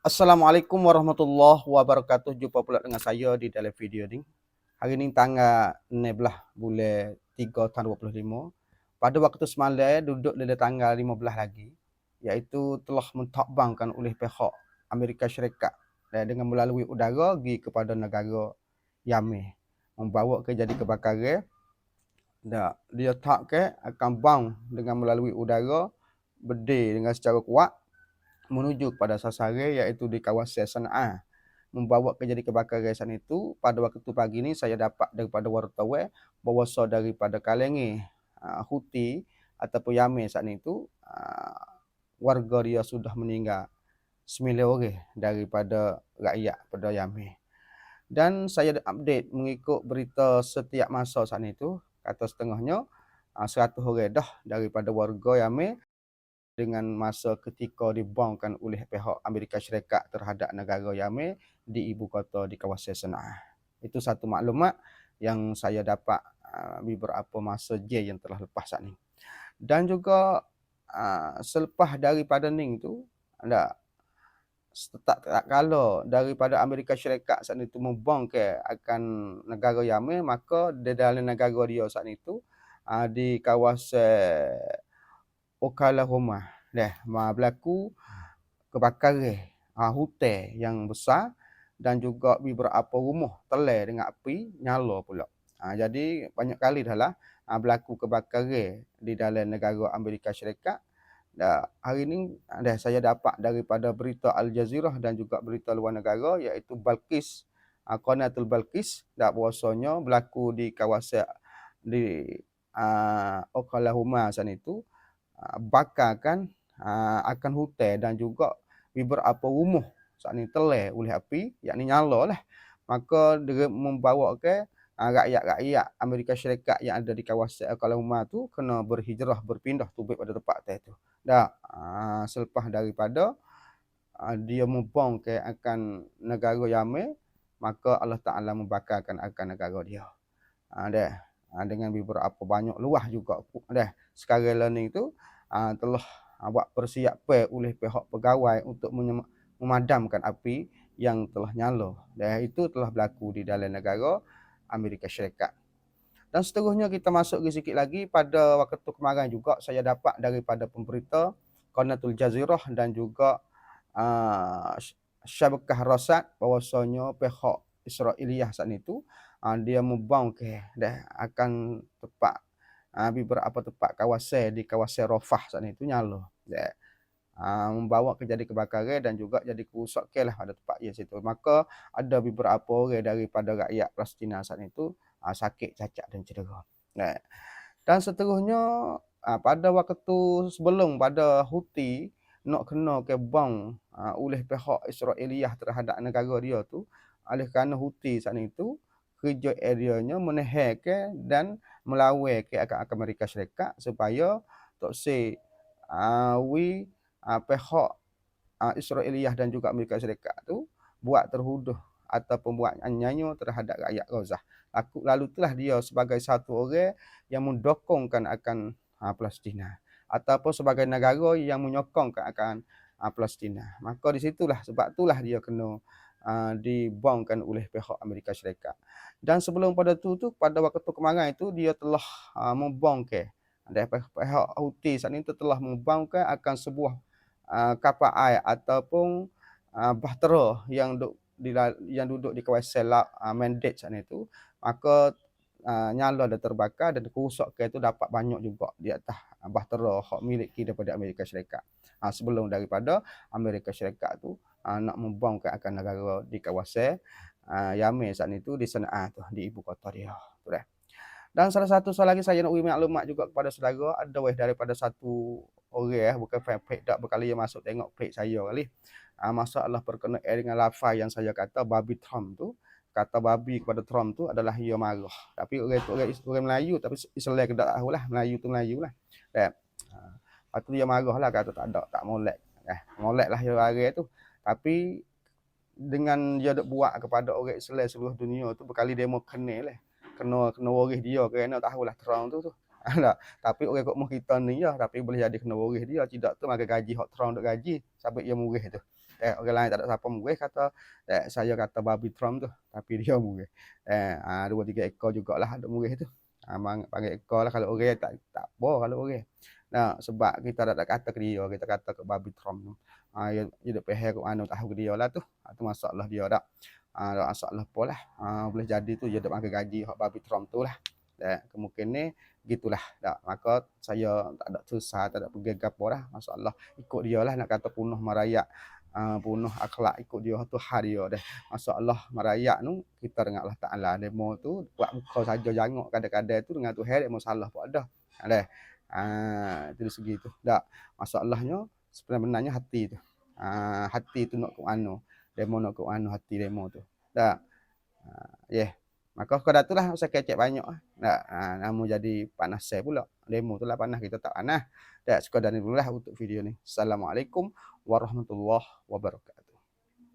Assalamualaikum warahmatullahi wabarakatuh. Jumpa pula dengan saya di dalam video ni. Hari ni tanggal 16 bulan 3 tahun 25. Pada waktu semalam duduk di tanggal 15 lagi iaitu telah mentakbangkan oleh pihak Amerika Syarikat dengan melalui udara pergi kepada negara Yemen membawa ke jadi kebakaran dan dia tak ke akan bang dengan melalui udara berdiri dengan secara kuat menuju kepada sasaran iaitu di kawasan Sana'a. Membawa kejadian kebakaran sana itu pada waktu pagi ni saya dapat daripada wartawan bahawa so daripada kalangan uh, Houthi ataupun Yemen saat itu uh, warga dia sudah meninggal sembilan orang daripada rakyat pada Yemen. Dan saya update mengikut berita setiap masa saat itu kata setengahnya uh, 100 orang dah daripada warga Yemen dengan masa ketika dibongkan oleh pihak Amerika Syarikat terhadap negara Yemen di ibu kota di kawasan Sana'a. Itu satu maklumat yang saya dapat uh, beberapa masa je yang telah lepas saat ini. Dan juga uh, selepas daripada Ning tu ada tak, tak kala daripada Amerika Syarikat saat itu membongkar akan negara Yemen maka di dalam negara dia saat itu uh, di kawasan Oklahoma dah berlaku kebakaran ha, hutan yang besar dan juga beberapa rumah telah dengan api nyala pula. Ha, jadi banyak kali dah lah ha, berlaku kebakaran di dalam negara Amerika Syarikat. Dan hari ini dah saya dapat daripada berita Al Jazeera dan juga berita luar negara iaitu Balkis ha, Qanatul Balkis bahasanya berlaku di kawasan di uh, Oklahoma sana itu Ah, bakarkan uh, akan hutan dan juga beberapa rumah saat ini telah oleh api yakni nyala lah. Maka dia membawa ke uh, rakyat-rakyat Amerika Syarikat yang ada di kawasan Oklahoma tu kena berhijrah berpindah tubik pada tempat tu. Dah selepas daripada dia membong ke akan negara Yemen maka Allah Taala membakarkan akan negara dia. Uh, dengan beberapa banyak luah juga. Dah sekarang learning tu uh, telah uh, buat persiapan oleh pihak pegawai untuk memadamkan api yang telah nyala. Dan itu telah berlaku di dalam negara Amerika Syarikat. Dan seterusnya kita masuk ke sikit lagi pada waktu kemarin juga saya dapat daripada pemberita Qanatul Jazirah dan juga uh, Syabakah Rasad bahawasanya pihak Israeliyah saat itu uh, dia membangkit dan akan tepat uh, beberapa tempat kawasan di kawasan Rafah sana itu nyala. Yeah. Uh, membawa ke jadi kebakaran dan juga jadi kerusakan lah pada tempat ia situ. Maka ada beberapa orang daripada rakyat Palestin saat itu uh, sakit, cacat dan cedera. Yeah. Dan seterusnya uh, pada waktu sebelum pada Houthi nak kena ke bang uh, oleh pihak Israeliyah terhadap negara dia tu oleh kerana Houthi saat itu kerja areanya menahan dan melawan ke akan Amerika Syarikat supaya tok si uh, we uh, pihak uh, Israeliyah dan juga Amerika Syarikat tu buat terhuduh ataupun buat nyanyo terhadap rakyat Gaza. Aku lalu telah dia sebagai satu orang yang mendokongkan akan uh, Palestina ataupun sebagai negara yang menyokongkan akan uh, Palestina. Maka di situlah sebab itulah dia kena uh, dibongkan oleh pihak Amerika Syarikat. Dan sebelum pada tu tu pada waktu kemarin itu dia telah uh, membongkar dan pihak Houthi saat ini telah membongkar akan sebuah uh, kapal air ataupun uh, bahtera yang duduk di yang duduk di kawasan Laut Mandate saat itu maka uh, nyala dan terbakar dan kerusakan itu dapat banyak juga di atas bahtera hak milik daripada Amerika Syarikat. Uh, sebelum daripada Amerika Syarikat tu uh, nak membongkar akan negara di kawasan uh, Yemen saat itu di Sana'a tu di ibu kota dia. Tu dah. Dan salah satu soal lagi saya nak beri maklumat juga kepada saudara ada weh daripada satu orang eh bukan fan page tak berkali yang masuk tengok page saya kali. Uh, masalah berkenaan dengan lafaz yang saya kata babi Trump tu kata babi kepada Trump tu adalah ia marah. Tapi orang tu orang, orang Melayu tapi Islam ke tak lah. Melayu tu Melayu lah. Dan, uh, lepas tu dia marah lah kata tak ada, tak molek. Eh, molek lah dia hari tu. Tapi dengan dia dok buat kepada orang Islam seluruh dunia tu berkali demo kena lah. Kena kena waris dia kerana tahulah terang tu tu. Ada. Tapi orang kok kita ni ya tapi boleh jadi kena waris dia tidak tu maka gaji hak terang dok gaji sampai ia murih tu. Eh, orang lain tak ada siapa murih kata eh, saya kata babi Trump tu. Tapi dia murih. Eh, ah, dua tiga ekor jugalah ada murih tu. Ah, panggil ekor lah kalau orang tak tak apa kalau orang. Nah, sebab kita tak kata ke dia, kita kata ke babi Trump tu. Ah, dia, dia duk peher ke mana tahu dia lah tu. Ah, tu masalah dia dak. Ah, masalah apa lah. Ah, boleh jadi tu dia dak makan gaji hak babi Trump tu lah. Eh, kemungkinan gitulah tak maka saya tak ada susah tak ada pergi gapo dah masalah ikut dia lah nak kata punuh merayak uh, punuh akhlak ikut dia tu dia dah masalah merayak tu kita dengan Allah Taala demo tu buat muka saja jangok kadang-kadang tu dengan tu hari demo salah pun ada ada ah itu segi tu tak masalahnya sebenarnya hati tu uh, hati tu nak ke mana demo nak ke mana hati demo tu tak uh, yeah Maka kau tu lah saya kecek banyak lah. Tak, ha, namun jadi panas saya pula. Demo tu lah panas kita tak panas. Tak, sekadar ni dulu lah untuk video ni. Assalamualaikum warahmatullahi wabarakatuh.